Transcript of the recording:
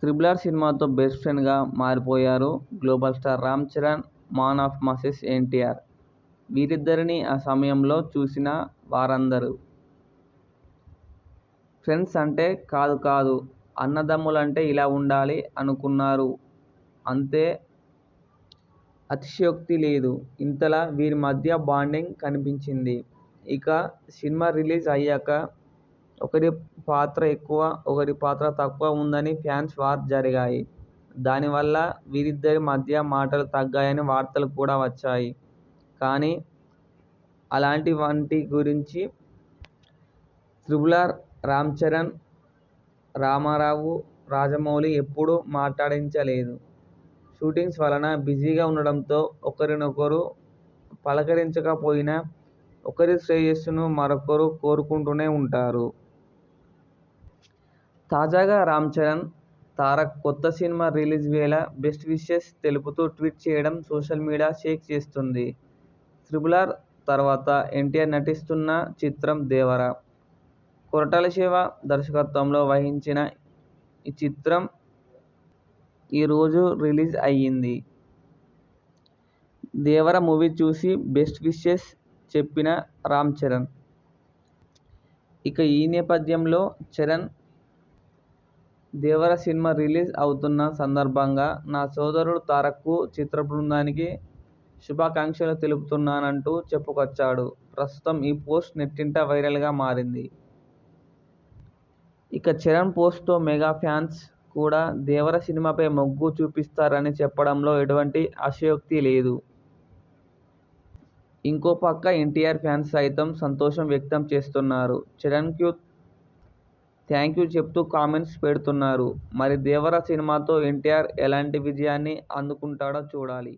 Triple R సినిమాతో best ఫ్రెండ్గా మారిపోయారు global star Ram Charan man of masses NTR. వీరిద్దరిని ఆ సమయంలో చూసిన వారందరూ ఫ్రెండ్స్ అంటే కాదు కాదు అన్నదమ్ములంటే ఇలా ఉండాలి అనుకున్నారు. అంతే అతిశయోక్తి లేదు. ఇంతలా వీరి మధ్య బాండింగ్ కనిపించింది. ఇక సినిమా రిలీజ్ అయ్యాక ఒకరి పాత్ర ఎక్కువ ఒకరి పాత్ర తక్కువ ఉందని ఫ్యాన్స్ వార్ జరిగాయి. దానివల్ల వీరిద్దరి మధ్య మాటలు తగ్గాయని వార్తలు కూడా వచ్చాయి. కానీ అలాంటి వంటి గురించి త్రిబుల్ ఆర్ రామ్ చరణ్ రామారావు రాజమౌళి ఎప్పుడూ మాట్లాడించలేదు. షూటింగ్స్ వలన బిజీగా ఉండడంతో ఒకరినొకరు పలకరించకపోయినా ఒకరి శ్రేయస్సును మరొకరు కోరుకుంటూనే ఉంటారు. తాజాగా రామ్ చరణ్ తారక్ కొత్త సినిమా రిలీజ్ వేళ బెస్ట్ విషెస్ తెలుపుతూ ట్వీట్ చేయడం సోషల్ మీడియా షేక్ చేస్తుంది. త్రిబుల్ ఆర్ తర్వాత ఎన్టీఆర్ నటిస్తున్న చిత్రం దేవర. కొరటాల శివ దర్శకత్వంలో వహించిన ఈ చిత్రం ఈరోజు రిలీజ్ అయ్యింది. దేవర మూవీ చూసి బెస్ట్ విషెస్ చెప్పిన రామ్ చరణ్. ఇక ఈ నేపథ్యంలో చరణ్ దేవర సినిమా రిలీజ్ అవుతున్న సందర్భంగా నా సోదరుడు తారక్కు చిత్ర బృందానికి శుభాకాంక్షలు తెలుపుతున్నానంటూ చెప్పుకొచ్చాడు. ప్రస్తుతం ఈ పోస్ట్ నెట్టింట వైరల్గా మారింది. ఇక చరణ్ పోస్ట్తో మెగా ఫ్యాన్స్ కూడా దేవర సినిమాపై మొగ్గు చూపిస్తారని చెప్పడంలో ఎటువంటి అతిశయోక్తి లేదు. ఇంకో పక్క ఎన్టీఆర్ ఫ్యాన్స్ సైతం సంతోషం వ్యక్తం చేస్తున్నారు. చరణ్కు థ్యాంక్ యూ చెప్తూ కామెంట్స్ పెడుతున్నారు. మరి దేవర సినిమాతో ఎన్టీఆర్ ఎలాంటి విజయాన్ని అందుకుంటాడో చూడాలి.